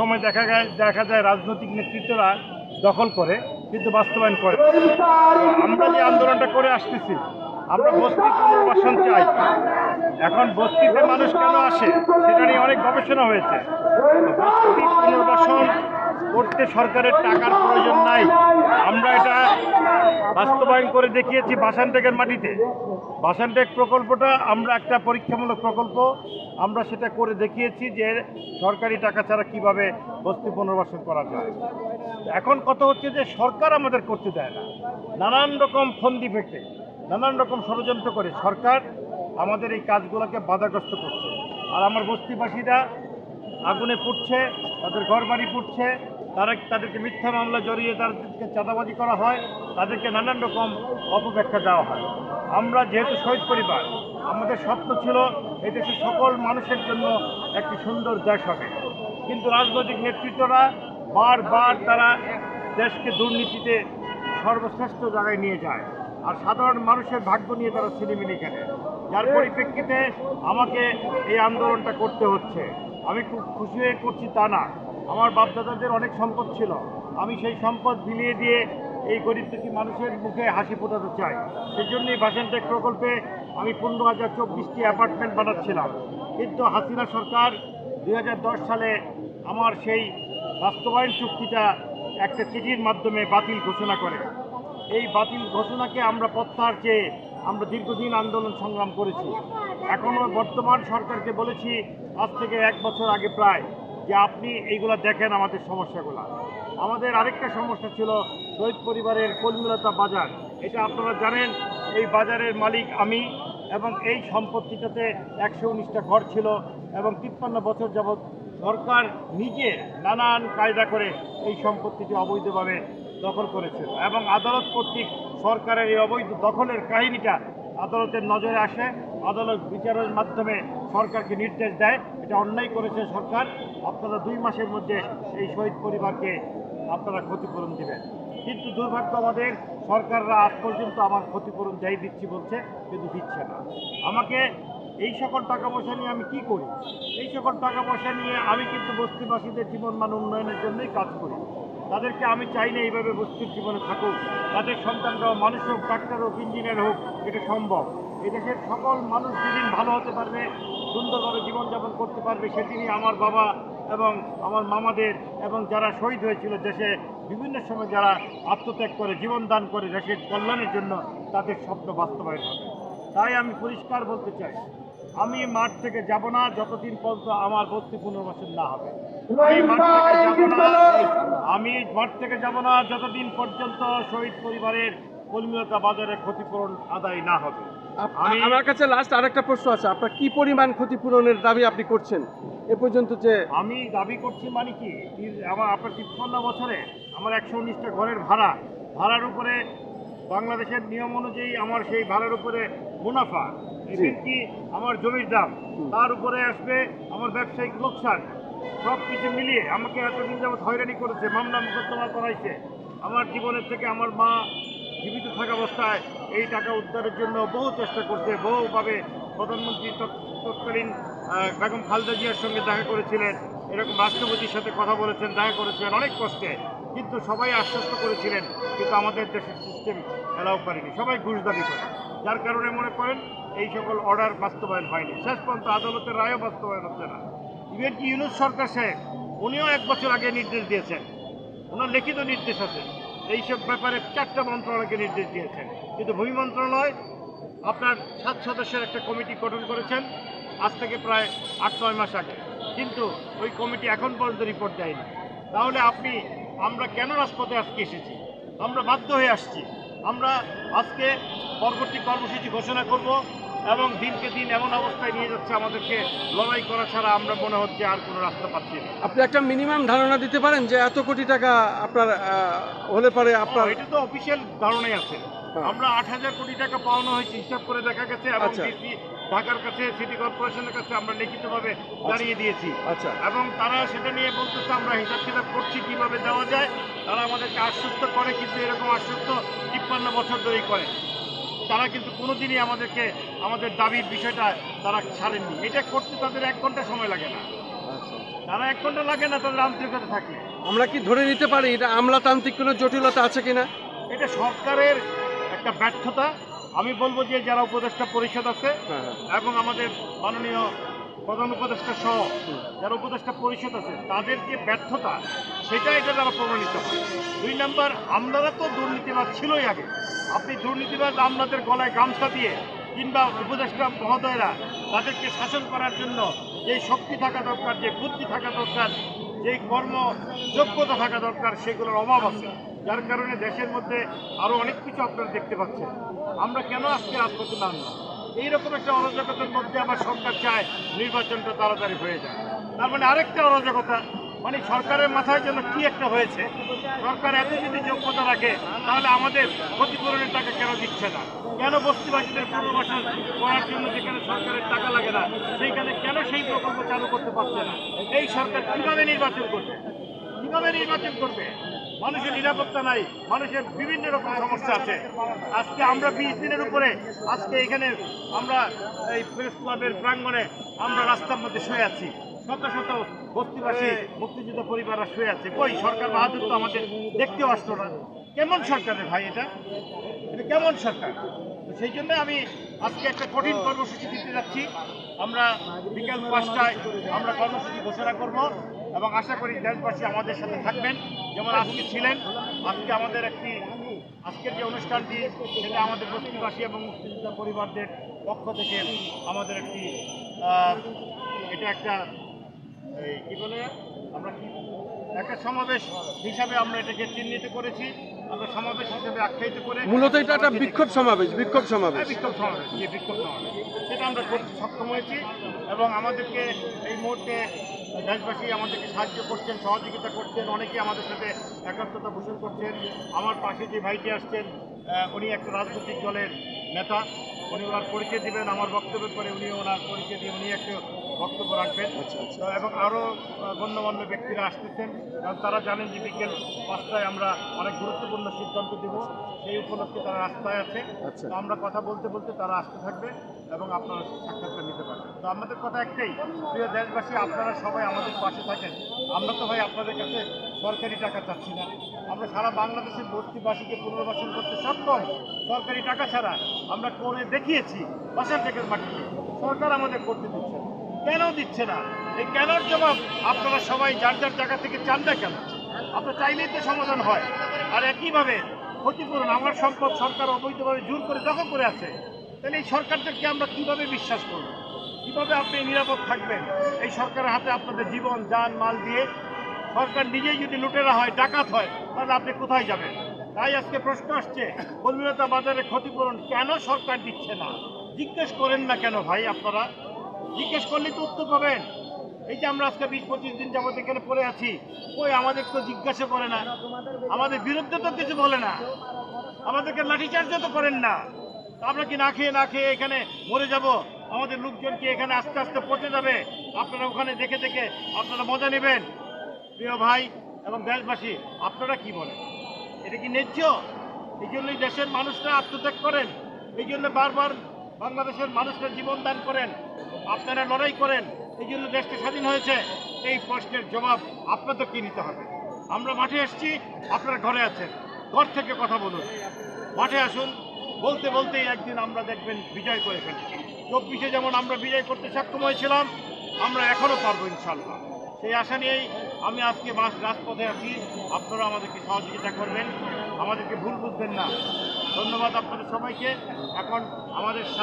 সময় দেখা যায় দেখা যায় রাজনৈতিক নেতৃত্বরা দখল করে, কিন্তু বাস্তবায়ন করে। আমরা যে আন্দোলনটা করে আসতেছি, আমরা বস্তি পুনর্বাসন চাই। এখন বস্তিতে মানুষ কেন আসে, সেটা নিয়ে অনেক গবেষণা হয়েছে। বস্তি পুনর্বাসন করতে সরকারের টাকার প্রয়োজন নাই। আমরা এটা বাস্তবায়ন করে দেখিয়েছি বাসানটেকের মাটিতে। বাসানটেক প্রকল্পটা আমরা একটা পরীক্ষামূলক প্রকল্প আমরা সেটা করে দেখিয়েছি যে সরকারি টাকা ছাড়া কীভাবে বস্তি পুনর্বাসন করা যায়। এখন কথা হচ্ছে যে সরকার আমাদের করতে দেয় না। নানান রকম ফন্দি ফেটে, নানান রকম ষড়যন্ত্র করে সরকার আমাদের এই কাজগুলোকে বাধাগ্রস্ত করছে। আর আমার বস্তিবাসীরা আগুনে পুড়ছে, তাদের ঘর বাড়ি পুড়ছে তারা তাদেরকে মিথ্যা মামলা জড়িয়ে তাদেরকে চাঁদাবাজি করা হয়, তাদেরকে নানান রকম অপব্যাখ্যা দেওয়া হয়। আমরা যেহেতু শহীদ পরিবার, আমাদের স্বপ্ন ছিল এই দেশের সকল মানুষের জন্য একটি সুন্দর দেশ হবে। কিন্তু রাজনৈতিক নেতৃত্বরা বারবার তারা দেশকে দুর্নীতিতে সর্বশ্রেষ্ঠ জায়গায় নিয়ে যায়। আর সাধারণ মানুষের ভাগ্য নিয়ে তারা ছিনিমিনি খেলে। যার পরিপ্রেক্ষিতে আমাকে এই আন্দোলনটা করতে হচ্ছে। আমি খুব খুশি হয়ে করছি তা না। আমার বাপদাদাদের অনেক সম্পদ ছিল। আমি সেই সম্পদ বিলিয়ে দিয়ে এই গরিব দুঃখী মানুষের মুখে হাসি ফোটাতে চাই। সেই জন্যই বাসেনটেক প্রকল্পে আমি পনেরো হাজার চব্বিশটি অ্যাপার্টমেন্ট বানাচ্ছিলাম। কিন্তু হাসিনা সরকার দু হাজার দশ সালে আমার সেই বাস্তবায়ন চুক্তিটা একটা চিঠির মাধ্যমে বাতিল ঘোষণা করে। এই বাতিল ঘোষণাকে আমরা প্রত্যাহার চেয়ে আমরা দীর্ঘদিন আন্দোলন সংগ্রাম করেছি। এখনও বর্তমান সরকারকে বলেছি, আজ থেকে এক বছর আগে প্রায় যে আপনি এইগুলা দেখেন আমাদের সমস্যাগুলো। আমাদের আরেকটা সমস্যা ছিল শহীদ পরিবারের কলমিলতা বাজার। এটা আপনারা জানেন, এই বাজারের মালিক আমি এবং এই সম্পত্তিটাতে একশো উনিশটা ঘর ছিল এবং তিপ্পান্ন বছর যাবৎ সরকার নিজে নানান কায়দা করে এই সম্পত্তিটি অবৈধভাবে দখল করেছিল এবং আদালত কর্তৃক সরকারের এই অবৈধ দখলের কাহিনীটা আদালতের নজরে আসে, আদালত বিচারের মাধ্যমে সরকারকে নির্দেশ দেয়, এটা অন্যায় করেছে সরকার, আপনারা দুই মাসের মধ্যে এই শহীদ পরিবারকে আপনারা ক্ষতিপূরণ দেবেন। কিন্তু দুর্ভাগ্য আমাদের, সরকাররা আজ পর্যন্ত আমার ক্ষতিপূরণ দেয়, দিচ্ছি বলছে, কিন্তু দিচ্ছে না। আমাকে এই সকল টাকা পয়সা নিয়ে আমি কি করি? এই সকল টাকা পয়সা নিয়ে আমি কিন্তু বস্তিবাসীদের জীবন মান উন্নয়নের জন্যই কাজ করি। তাদেরকে আমি চাই না এইভাবে বস্তির জীবনে থাকুক। তাদের সন্তানরাও মানুষ হোক, ডাক্তার হোক, ইঞ্জিনিয়ার হোক, এটা সম্ভব। এই দেশের সকল মানুষ যেদিন ভালো হতে পারবে, সুন্দরভাবে জীবনযাপন করতে পারবে, সেদিনই আমার বাবা এবং আমার মামাদের এবং যারা শহীদ হয়েছিল দেশে, বিভিন্ন সময় যারা আত্মত্যাগ করে, জীবন দান করে দেশের কল্যাণের জন্য তাদের স্বপ্ন বাস্তবায়ন হবে। তাই আমি পরিষ্কার বলতে চাই, আমি মাঠ থেকে যাব না যতদিন পর্যন্ত আমার বস্তি পুনর্বাসন না হবে। আমি মাঠ থেকে যাব না। আমি মাঠ থেকে যাব না। যতদিন পর্যন্ত শহীদ পরিবারের কলমিলতা বাজারে ক্ষতিপূরণ আদায় না হবে। আমি- আমার কাছে লাস্ট আরেকটা প্রশ্ন আছে। আপনার কি পরিমাণ ক্ষতিপূরণের দাবি আপনি করছেন? এ পর্যন্ত যে আমি দাবি করছি মানে কি? আমার আপনার তিপ্পান্ন বছরে আমার একশো উনিশটা ঘরের ভাড়া। ভাড়ার উপরে বাংলাদেশের নিয়ম অনুযায়ী আমার সেই ভাড়ার উপরে মুনাফা। কি আমার জমির দাম? তার উপরে আসবে আমার ব্যবসায়িক লোকসান। সব কিছু মিলিয়ে আমাকে এতদিন যাবৎ হয়রানি করেছে, মামলা মোকদ্দমা করাইছে। আমার জীবনের থেকে আমার মা জীবিত থাকা অবস্থায় এই টাকা উদ্ধারের জন্য বহু চেষ্টা করছে, বহুভাবে প্রধানমন্ত্রী তৎকালীন বেগম খালেদা জিয়ার সঙ্গে দেখা করেছিলেন, এরকম রাষ্ট্রপতির সাথে কথা বলেছেন, দেখা করেছেন অনেক কষ্টে, কিন্তু সবাই আশ্বস্ত করেছিলেন, কিন্তু আমাদের দেশের সিস্টেম এলাও করেনি, সবাই ঘুষ দাবি করে। যার কারণে মনে করেন এই সকল অর্ডার বাস্তবায়ন হয়নি। শেষ পর্যন্ত আদালতের রায়ও বাস্তবায়ন হচ্ছে না। কি ইউনুস সরকার সাহেব, উনিও এক বছর আগে নির্দেশ দিয়েছেন। ওনার লিখিত নির্দেশ আছে। এইসব ব্যাপারে চারটা মন্ত্রণালয়কে নির্দেশ দিয়েছেন। কিন্তু ভূমি মন্ত্রণালয় আপনার সাত সদস্যের একটা কমিটি গঠন করেছেন আজ থেকে প্রায় আট, নয় মাস আগে। কিন্তু ওই কমিটি এখন পর্যন্ত রিপোর্ট দেয়নি। তাহলে আপনি, আমরা কেন রাজপথে আজকে এসেছি? আমরা বাধ্য হয়ে আসছি। আমরা আজকে পরবর্তী কর্মসূচি ঘোষণা করব। এবং দিনকে দিন এমন অবস্থায় নিয়ে যাচ্ছে আমাদেরকে লড়াই করা ছাড়া আমরা মনে হচ্ছে আর কোনো রাস্তা পাচ্ছি না। আপনি একটা মিনিমাম ধারণা দিতে পারেন যে এত কোটি টাকা আপনার হলে পারে আপনার এটা তো অফিসিয়াল ধারণাই আছে। হ্যাঁ। আমরা আট হাজার কোটি টাকা পাওয়ানো হয়েছে হিসাব করে দেখা গেছে এবং আচ্ছা। ঢাকার কাছে সিটি কর্পোরেশনের কাছে আমরা লিখিতভাবে দাঁড়িয়ে দিয়েছি। আচ্ছা। এবং তারা সেটা নিয়ে বলতেছে আমরা হিসাব কিতাব করছি কীভাবে দেওয়া যায়। তারা আমাদেরকে আশ্বস্ত করে কিন্তু এরকম আশ্বস্ত তিপ্পান্ন বছর ধরেই করে। তারা কিন্তু কোনোদিনই আমাদেরকে আমাদের দাবির বিষয়টা তারা ছাড়েননি। এটা করতে তাদের এক ঘণ্টা সময় লাগে না। আচ্ছা। তারা এক ঘণ্টা লাগে না তাদের আন্তরিকতা থাকে আমরা কি ধরে নিতে পারি এটা আমলাতান্ত্রিক কোনো জটিলতা আছে কিনা? এটা সরকারের একটা ব্যর্থতা। আমি বলব যে যারা উপদেষ্টা পরিষদ আছে হ্যাঁ হ্যাঁ। এবং আমাদের মাননীয় প্রধান উপদেষ্টা সহ। যারা উপদেষ্টা পরিষদ আছে, তাদের যে ব্যর্থতা, সেটা এটা দ্বারা প্রমাণিত হয়। দুই নাম্বার, আমলারা তো দুর্নীতিবাদ ছিলই আগে। আপনি দুর্নীতিবাদ আমলাদের গলায় গামছা দিয়ে কিংবা উপদেষ্টা মহোদয়রা তাদেরকে শাসন করার জন্য যে শক্তি থাকা দরকার, যে বুদ্ধি থাকা দরকার যেই কর্ম যোগ্যতা থাকা দরকার, সেগুলোর অভাব আছে। যার কারণে দেশের মধ্যে আরও অনেক কিছু আপনারা দেখতে পাচ্ছেন। আমরা কেন আজকে রাজপথে নামলাম? এইরকম একটা অরাজকতার মধ্যে আবার সরকার চায় নির্বাচনটা তাড়াতাড়ি হয়ে যায়। তার মানে আরেকটা অরাজকতা মানে সরকারের মাথায় যেন কি একটা হয়েছে, সরকার এত যদি যোগ্যতা রাখে, তাহলে আমাদের ক্ষতিপূরণের টাকা কেন দিচ্ছে না? কেন বস্তিবাসীদের পুনর্বাসন করার জন্য যেখানে সরকারের টাকা লাগে না, সেইখানে কেন সেই প্রকল্প চালু করতে পারছে না? এই সরকার কীভাবে নির্বাচন করবে? কীভাবে নির্বাচন করবে? মানুষের নিরাপত্তা নাই, মানুষের বিভিন্ন রকম সমস্যা আছে। আজকে আমরা বিশ দিনের উপরে, আজকে এখানে আমরা এই প্রেস ক্লাবের প্রাঙ্গণে আমরা রাস্তার মধ্যে শুয়ে আছি। শত শত বস্তিবাসী, মুক্তিযুদ্ধ পরিবাররা শুয়ে আছে। কই, সরকার বাহাদুর তো আমাদের দেখতেও আসতো না। কেমন সরকারের ভাই এটা? এটা কেমন সরকার? সেই জন্য আমি আজকে একটা কঠিন কর্মসূচি দিতে যাচ্ছি। আমরা বিকেল পাঁচটায় আমরা কর্মসূচি ঘোষণা করব। এবং আশা করি দেশবাসী আমাদের সাথে থাকবেন। যেমন আজকে ছিলেন আজকে আমাদের একটি আজকের যে অনুষ্ঠানটি সেটা আমাদের বস্তিবাসী এবং মুক্তিযোদ্ধা পরিবারদের পক্ষ থেকে আমাদের একটি এটা একটা এই কি বলে আমরা কি একটা সমাবেশ হিসাবে আমরা এটাকে চিহ্নিত করেছি। আমরা সমাবেশ হিসাবে আখ্যায়িত করে মূলত এটা একটা বিক্ষোভ সমাবেশ বিক্ষোভ সমাবেশ। হ্যাঁ, বিক্ষোভ সমাবেশ যে বিক্ষোভ সমাবেশ। সেটা আমরা করতে সক্ষম হয়েছি এবং আমাদেরকে এই মুহূর্তে দেশবাসী আমাদেরকে সাহায্য করছেন সহযোগিতা করছেন অনেকে আমাদের সাথে একাত্মতা পোষণ করছেন। আমার পাশে যে ভাইটি আসছেন উনি একটা রাজনৈতিক দলের নেতা। উনি ওনার পরিচয় দিবেন আমার বক্তব্যের পরে উনি ওনার পরিচয় দিয়ে উনি একটা বক্তব্য রাখবেন। আচ্ছা আচ্ছা। এবং আরও গণ্যমান্য ব্যক্তিরা আসতেছেন। কারণ তারা জানেন যে বিকেল পাঁচটায় আমরা অনেক গুরুত্বপূর্ণ সিদ্ধান্ত দেব। সেই উপলক্ষে তারা রাস্তায় আছে। আচ্ছা। আমরা কথা বলতে বলতে তারা আসতে থাকবে এবং আপনারা সাক্ষাৎকার নিতে পারবেন। তো আমাদের কথা একটাই, প্রিয় দেশবাসী, আপনারা সবাই আমাদের পাশে থাকেন। আমরা তো ভাই আপনাদের কাছে সরকারি টাকা চাচ্ছি না। আমরা সারা বাংলাদেশের বস্তিবাসীকে পুনর্বাসন করতে সক্ষম। সরকারি টাকা ছাড়া আমরা করে দেখিয়েছি বাসার টেকের মাটিতে। সরকার আমাদের করতে দিচ্ছে কেন দিচ্ছে না? এই কেনর জবাব আপনারা সবাই যার যার জায়গা থেকে চান না কেন? আপনার চাইলেই তো সমাধান হয়। আর একইভাবে ক্ষতিপূরণ, আমার সম্পদ সরকার অবৈধভাবে জোর করে দখল করে আছে। তাহলে এই সরকারদেরকে আমরা কীভাবে বিশ্বাস করব? কীভাবে আপনি নিরাপদ থাকবেন? এই সরকারের হাতে আপনাদের জীবন, যান, মাল দিয়ে সরকার নিজেই যদি লুটেরা হয়, ডাকাত হয়, তাহলে আপনি কোথায় যাবেন? তাই আজকে প্রশ্ন আসছে, কলমিলতা বাজারে ক্ষতিপূরণ কেন সরকার দিচ্ছে না? জিজ্ঞেস করেন না কেন ভাই আপনারা? জিজ্ঞেস করলে তো উত্তর পাবেন। এই যে আমরা আজকে বিশ পঁচিশ দিন যাবত এখানে পড়ে আছি, কই আমাদের তো জিজ্ঞাসা করে না? আমাদের বিরুদ্ধে তো কিছু বলে না। আমাদেরকে লাঠিচার্জও তো করেন না। আমরা কি না খেয়ে না খেয়ে এখানে মরে যাব? আমাদের লোকজন কি এখানে আস্তে আস্তে পচে যাবে। আপনারা ওখানে দেখে দেখে আপনারা মজা নেবেন। প্রিয় ভাই এবং দেশবাসী, আপনারা কি বলেন? এটা কি ন্যায্য? এই জন্যই দেশের মানুষরা আত্মত্যাগ করেন। এই জন্য বারবার বাংলাদেশের মানুষরা জীবন দান করেন। আপনারা লড়াই করেন। এই জন্য দেশটা স্বাধীন হয়েছে। এই প্রশ্নের জবাব আপনাদেরকে নিতে হবে? আমরা মাঠে এসেছি, আপনারা ঘরে আছেন। ঘর থেকে কথা বলুন। মাঠে আসুন। বলতে বলতেই একদিন আমরা দেখবেন বিজয় করে ফেলি চব্বিশে যেমন আমরা বিজয় করতে সক্ষম হয়েছিলাম, আমরা এখনও পারব ইনশাল্লাহ সেই আশা নিয়েই আমি আজকে মাস রাজপথে আছি। আপনারা আমাদেরকে সহযোগিতা করবেন। আমাদেরকে ভুল বুঝবেন না। ধন্যবাদ আপনাদের সবাইকে। এখন আমাদের সাথে